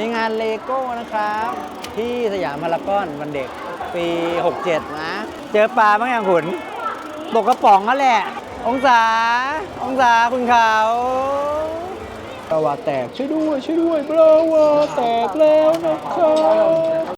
ในงานเลโก้นะครับ ที่สยามพารากอนวันเด็กปี 67 นะ เจอปลาบ้างอย่างหุนตกกระป๋องนั่นแหละ องศา องศาคุณเขาปลวาแตกช่วยด้วยช่วยด้วยปลาวาแตกแล้วนะครับ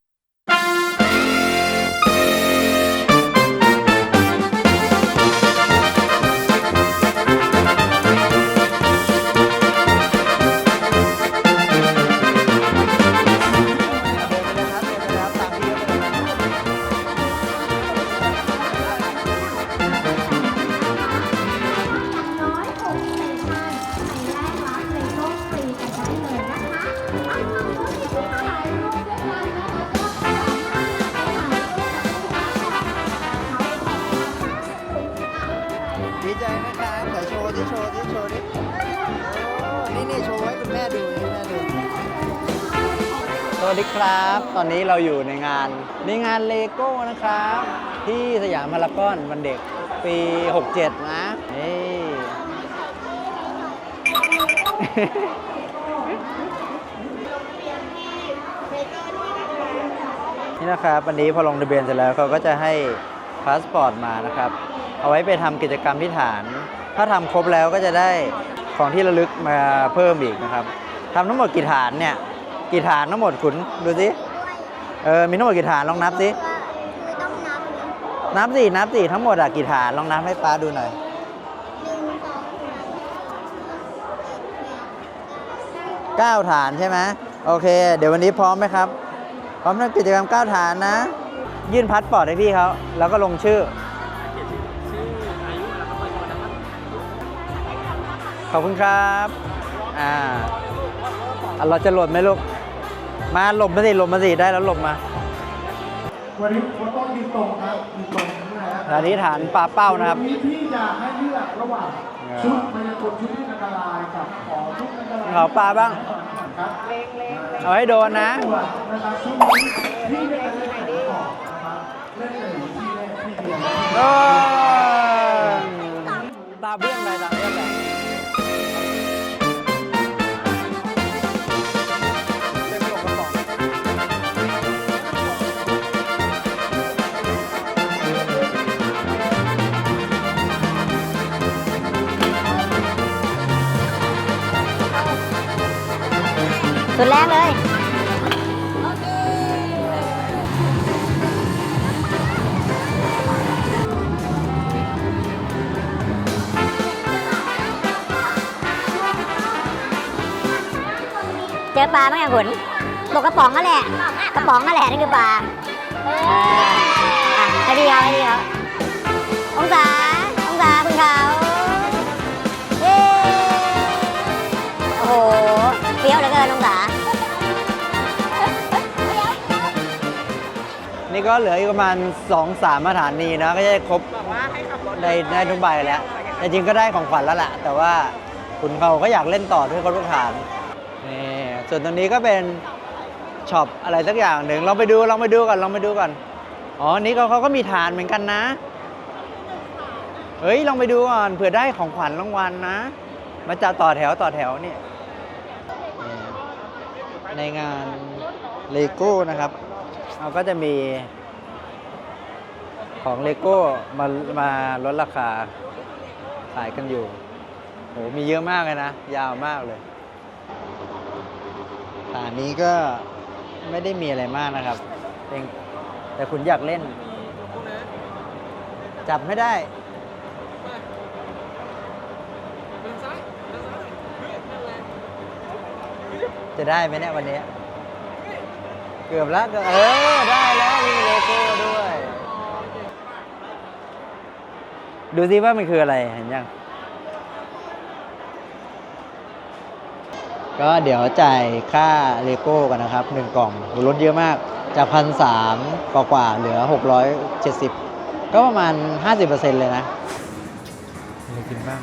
วัสดีครับ ตอนนี้เราอยู่ในงานในงานเลโก้นะครับ ที่สยามพารากอนวันเด็กปี 67 นะนี่นี่นะครับวันนี้พอลงทะเบียนเสร็จแล้วเขาก็จะให้พาสปอร์ตมานะครับ เอาไว้ไปทำกิจกรรมที่ฐาน ถ้าทำครบแล้วก็จะได้ของที่ระลึกมาเพิ่มอีกนะครับทำทั้งหมดกี่ฐานเนี่ย กี่ฐานทั้งหมดขุนดูสิเออมีทั้งหมดกี่ฐานลองนับสิคือต้องนับนะนับสินับสิทั้งหมดอะกี่ฐานลองนับให้ป้าดูหน่อยหนึ่งสองสาม9ฐานใช่ไหมโอเค เดี๋ยววันนี้พร้อมไหมครับ พร้อมทำกิจกรรม9ฐานนะ ยื่นพาสปอร์ตให้พี่เขาแล้วก็ลงชื่อขอบคุณครับ อ่าอะเราจะหล่นไหมลูก มาหลบมาสิหลบมาสิได้แล้วหลบมาวันนี้โฟโต้ยืนตรงครับยืนตรงนะฮะอันนี้ฐานปลาเป้านะครับวัที่จะให้เลือกระหว่างชุดมายากลชุดที่อันตรายกับของชุดอันตรายเขาปลาบ้าง ครับเอาให้โดนนะส่วนนะครับชุดนี้ที่ไม่ได้เล่นก่อนนะครับเล่นเลยที่แรกที่เดียว ปลาบ้างยังขุนตกกระป๋องนั่นแหละ กระป๋องนั่นแหละนี่คือปลาเอออะให้พี่เขาให้พี่เขาองศาองศาคุณเขาเย้โอ้โหเปรี้ยวเหลือเกินองศานี่ก็เหลืออีกประมาณ 2 3สถานีนะก็จะครบได้ได้ทุกใบแล้วแต่จริงก็ได้ของขวัญแล้วแหละแต่ว่าคุณเขาก็อยากเล่นต่อด้วยครบทุกฐาน ส่วนตรงนี้ก็เป็นช็อปอะไรสักอย่างหนึ่งลองไปดูลองไปดูก่อนลองไปดูก่อนอ๋อนี่เขาเขาก็มีฐานเหมือนกันนะเฮ้ยลองไปดูก่อนเผื่อได้ของขวัญรางวัลนะ มาจัดต่อแถวต่อแถวนี่นี่ในงานเลโก้นะครับเราก็จะมีของเลโก้มามาลดราคาขายกันอยู่โหมีเยอะมากเลยนะ ยาวมากเลย ฐานนี้ก็ไม่ได้มีอะไรมากนะครับเองแต่คุณอยากเล่น จับไม่ได้ จะได้ไหมเนี่ยวันนี้ เกือบแล้วเกือบเออ ได้แล้วมีเลโก้ด้วย ดูซิว่ามันคืออะไรเห็นยัง ก็เดี๋ยวจ่ายค่าเลโก้กันนะครับหนึ่งกล่องโหลดเยอะมาก จากพันสามกว่าๆเหลือ 670 ก็ประมาณ 50%เลยนะอะไรกินบ้าง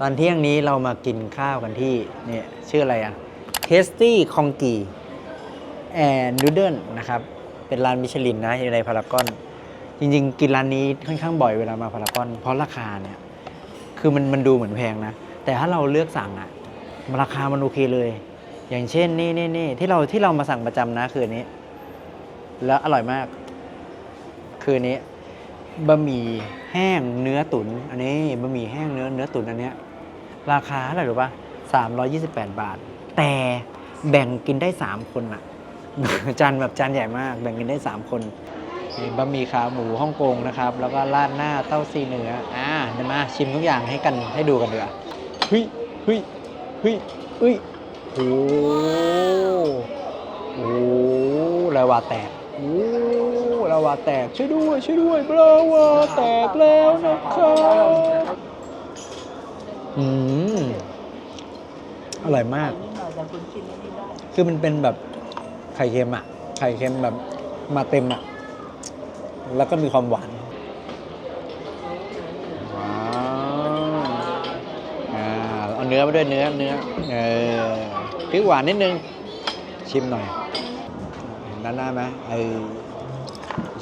ตอนเที่ยงนี้เรามากินข้าวกันที่เนี่ยชื่ออะไรอะ Tasty c o n g i and Noodle นะครับ เป็นร้านมิชลินนะอยู่ในพารากอน จริงๆ กินร้านนี้ค่อนข้างบ่อยเวลามาพารากอน เพราะราคาเนี่ย คือมันมันดูเหมือนแพงนะ แต่ถ้าเราเลือกสั่งอะราคามันโอเคเลย อย่างเช่นนี่นี่นี่ที่เราที่เรามาสั่งประจำนะคืออันนี้ แล้วอร่อยมาก คืออันนี้บะหมี่แห้งเนื้อตุนอันนี้บะหมี่แห้งเนื้อเนื้อตุ๋นอันเนี้ยราคาเท่าไหร่รู้ปะ328บแปดบาท แต่แบ่งกินได้3คนอะจานแบบจานใหญ่มาก แบ่งกินได้3คน นี่บะหมี่ขาหมูฮ่องกงนะครับ แล้วก็ราดหน้าเต้าซีเนื้ออ่าเดี๋ยวมาชิมทุกอย่างให้กันให้ดูกันดีกว่าเฮ้ยเฮ้ยเฮ้ยเฮ้ยโอ้โหลาวาแตกโอ้ลาวาแตกช่วยด้วยช่วยด้วยลาวาแตกแล้วนะครับอืมอร่อยมาก คือมันเป็นแบบไข่เค็มอะไข่เค็มแบบมาเต็มอะ แล้วก็มีความหวานว้าวอ่าเอาเนื้อมาด้วยเนื้อเนื้อเออพริกหวานนิดนึง ชิมหน่อยเห็นด้านหน้าไหมเออ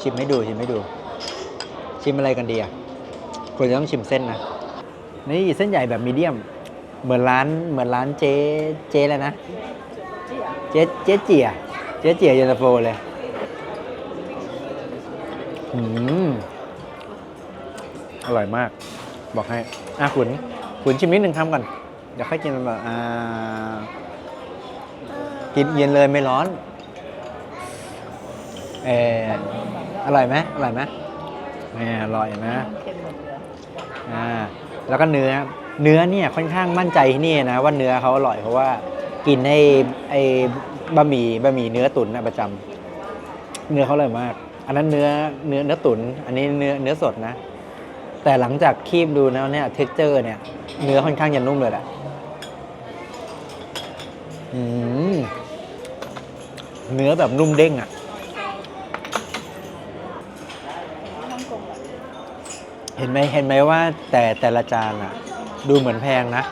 ชิมให้ดูชิมให้ดู ชิมอะไรกันดีอะควรจะต้องชิมเส้นนะนี่เส้นใหญ่แบบมีเดียม เหมือนร้านเหมือนร้านเจ๊เจ๊อะไรนะ เจ๊เจ๊เจียเจ๊เจียเย็นตาโฟเลย อืมอร่อยมาก บอกให้ อะขุนขุนชิมนิดหนึ่งคำก่อน เดี๋ยวค่อยกินแบบอ่า กินเย็นเลยไม่ร้อน เอออร่อยไหมอร่อยไหมแหมอร่อยนะอ่า แล้วก็เนื้อ เนื้อเนี่ยค่อนข้างมั่นใจที่นี่นะว่าเนื้อเขาอร่อยเพราะว่า กินไอ้ไอ้บะหมี่บะหมี่เนื้อตุ๋นนะประจำเนื้อเขาอร่อยมาก นนั้นเนื้อเนื้อเนื้อตุ๋นอันนี้เนื้อเนื้อสดนะ แต่หลังจากคีบดูแล้วเนี่ยเท็กเจอร์เนี่ย เนื้อค่อนข้างจะนุ่มเลยแหละเนื้อแบบนุ่มเด้งอะ่ะเห็นไหมเห็นไหมว่าแต่แต่ละจานอะ่ะ ดูเหมือนแพงนะ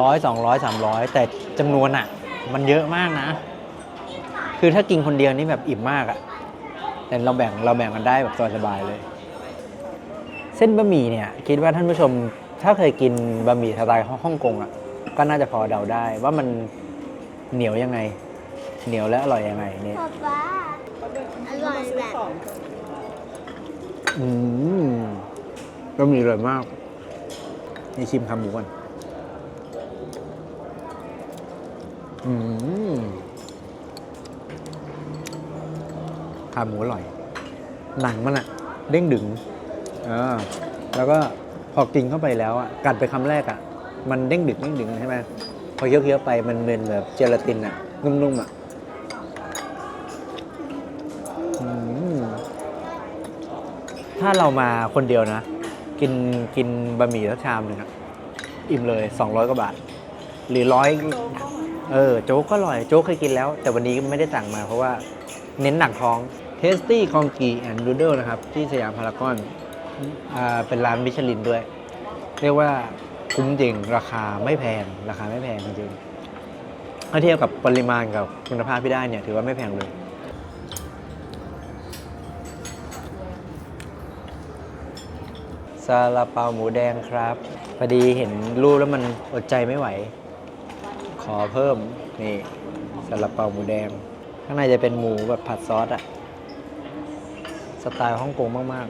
ร้อยสองร้อยสามร้อยแต่จำนวนอะ่ะ มันเยอะมากนะ คือถ้ากินคนเดียวนี่แบบอิ่มมากอะ่ะ แต่เราแบ่งเราแบ่งกันได้แบบสบายๆเลย เส้นบะหมี่เนี่ยคิดว่าท่านผู้ชมถ้าเคยกินบะหมี่สไตล์ฮ่องกงอะก็น่าจะพอเดาได้ว่ามันเหนียวยังไง เหนียวและอร่อยยังไงเนี่ยป๊าป๊าอร่อยแบบอืมบะหมี่อร่อยมากนี่ชิมคำหมูก่อนอืม ขาหมูอร่อย หนังมันอะเด้งดึงอ่าแล้วก็พอกินเข้าไปแล้วอะกัดไปคำแรกอะมันเด้งดึงเด้งดึงใช่ไหมพอเคี้ยวๆไปมันเป็นแบบเจลาตินอะนุ่มๆอะอืมถ้าเรามาคนเดียวนะ กินกินบะหมี่สักชามหนึ่งอะอิ่มเลย 200กว่าบาท หรือร้อยเออ โจ๊กก็อร่อย โจ๊กเคยกินแล้ว แต่วันนี้ไม่ได้สั่งมาเพราะว่า เน้นหนักท้ อง Tasty c o n g i and Noodle นะครับ ที่สยามพารากอนเป็นร้านมิชลินด้วย เรียกว่าคุ้มจริง ราคาไม่แพง ราคาไม่แพงจริงถ้าเทียบกับปริมาณกับคุณภาพที่ได้เนี่ย ถือว่าไม่แพงเลยซาลาเปาหมูแดงครับพอดีเห็นรูปแล้วมันอดใจไม่ไหว ขอเพิ่มนี่ซาลาเปาหมูแดง ข้างในจะเป็นหมูแบบผัดซอสอะ สไตล์ฮ่องกงมาก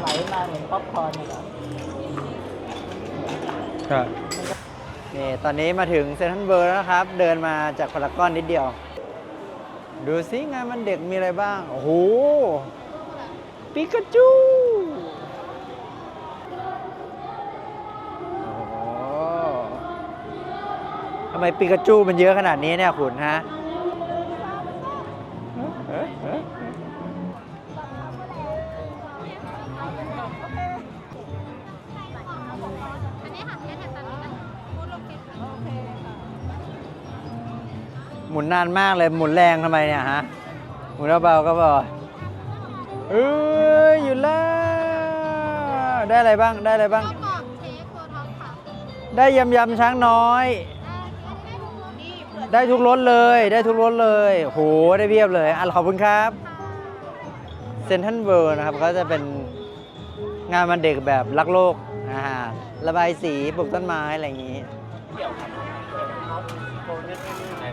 ไหลมาเหมือนป๊อปคอร์นเลยเหรอๆ ครับ นี่ตอนนี้มาถึงเซนทรัลเวิร์แล้วนะครับ เดินมาจากพารากอนนิดเดียว ดูซิงานมันเด็กมีอะไรบ้าง โอ้โห ปิกาจูโอ้โหทำไมปิกาจูมันเยอะขนาดนี้เนี่ยคุณฮะ หมุนนานมากเลยหมุนแรงทำไมเนี่ยฮะ หมุนเบาๆก็บอกเอ้ยอยู่แล้ว ได้อะไรบ้างได้อะไรบ้างได้ยำยำช้างน้อยได้ทุกรสเลย ได้ทุกรสเลยโหได้เพียบเลยอะขอบคุณครับ เซนทันเวิร์นะครับก็จะเป็นงานวันเด็กแบบรักโลก อ่าระบายสีปลูกต้นไม้อะไรอย่างนี้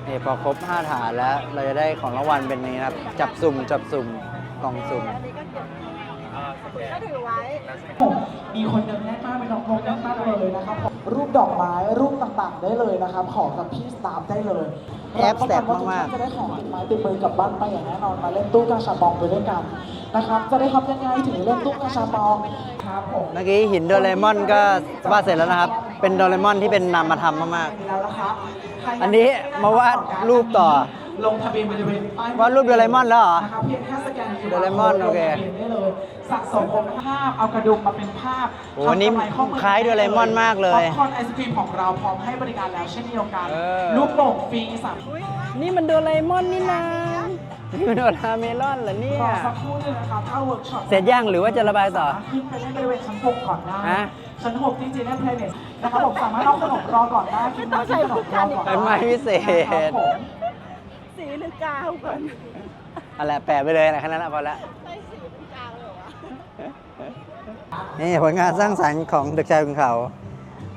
นี่พอครบ 5 ฐานแล้ว เราจะได้ของรางวัลเป็นนี้นะครับ จับสุ่มจับสุ่มกล่องสุ่ม มีคนเดินแน่นมากเป็นน้องโคแน่นมากเลยนะครับผมรูปดอกไม้รูปต่างๆได้เลยนะครับขอกับพี่สตาฟได้เลยแอปแสบมากๆจะได้ของติดไม้ติดมือกลับบ้านไปอย่างแน่นอนมาเล่นตู้กาชาปองไปด้วยกันนะครับจะได้ทำยังไงถึงเล่นตู้กาชาปองครับผมเมื่อกี้หินโดเรมอนก็วาดเสร็จแล้วนะครับ เป็นโดเรมอนที่เป็นนามธรรมมากแล้วนะครับใครๆอันนี้มาวาดรูปต่อ ลงทะเบียนบริเวณป้ายวาดรูปโดเรมอนแล้วเหรอนะครับเพียงแค่สแกน QR โดเรมอนโอเคลงทะบียนได้เลยสะสมองค์ภาพเอากระดุมมาเป็นภาพโอ้นี่ทำกำไรข้อมือคล้ายโดเรมอนมากเลยป๊อปคอร์นไอศครีมของเราพร้อมให้บริการแล้วเช่นเดียวกันเออ ลูกโป่งฟรีสาม นี่มันโดเรมอนนี่นะนี่มันโดราเมลอนเหรอเนี่ย รอสักครู่หนึงนะครับเข้าเวิร์กช็อปเสร็จยังหรือว่าจะระบายต่อสมรถขึ้นไปเล่นบริเวณชั้นหกก่อนได้ฮะ ชั้นหกที่จีเน่เพลเนสนะครับผมสามารถเอาขนมรอก่อนได้กินน้ำกินขนมรอก่อนเป็นไม้พิเศษ นะครับผม สีหรือกาวก่อนอะไรแปะไปเลยนะแค่นั้นแหละพอละนี่ผลงานสร้างสรรค์ของเด็กชายของเขา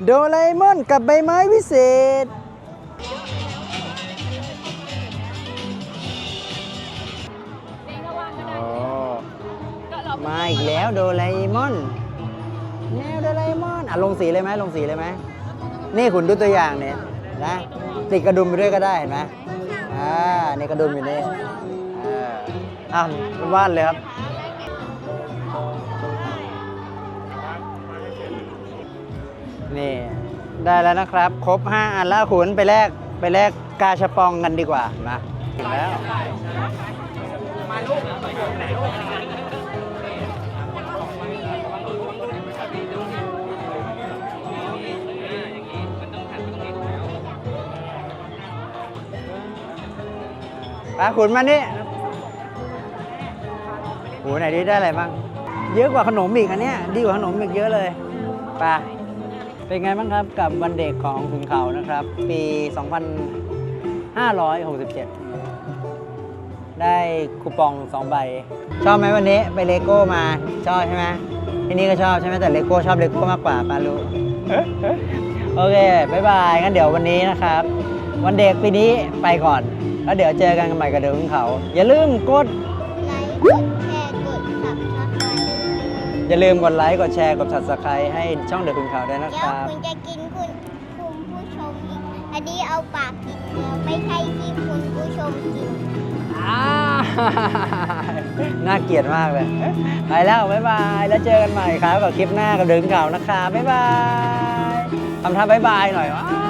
โดเรมอนกับใบไม้วิเศษโอ้มาอีกแล้วโดเรมอนแนวโดเรมอนอะลงสีเลยไหมลงสีเลยไหมนี่คุณดูตัวอย่างเนี่ยนะติดกระดุมไปด้วยก็ได้เห็นไหม อ่านี่กระดุมอยู่นี่อ่าอะวาดเลยครับนี่ได้แล้วนะครับ ครบ 5 อันแล้วคุณไปแลกไปแลกกาชปองกันดีกว่ามาถึงแล้ว ปาขุนมานี่โหไหนดีได้อะไรบ้าง เยอะกว่าขนมอีกอันเนี้ยดีกว่าขนมอีกเยอะเลยไปาเป็นไงบ้างครับกับวันเด็กของขุนเขานะครับ ปี 2567 ได้คูปอง 2 ใบ ชอบไหมวันนี้ไปเลโก้มา ชอบใช่ไหมที่นี่ก็ชอบใช่ไหมแต่เลโก้ชอบเลโก้มากกว่าปารู้โอเค บ๊ายบายงั้นเดี๋ยววันนี้นะครับ วันเด็กปีนี้ไปก่อน แล้วเดี๋ยวเจอกันกันใหม่กับเดิมของเขา อย่าลืมกด ไลค์กดแชร์กดสับสไครต์อย่าลืมกดไลค์กดแชร์กด subscribe ให้ช่องเดือคุณเขาด้วยนะเดี๋คยวรับ คุณจะกินคุณคุณผู้ชมอีกอันนี้เอาปากกินแล้วไม่ใช่ที่คุณผู้ชมกินอ่าน่าเกลียดมากเลย ไปแล้ว บ๊ายบาย แล้วเจอกันใหม่ครับกับคลิปหน้ากับเดินข่าวนะครับบ๊ายบายทำท่าบ๊ายบายหน่อยว้า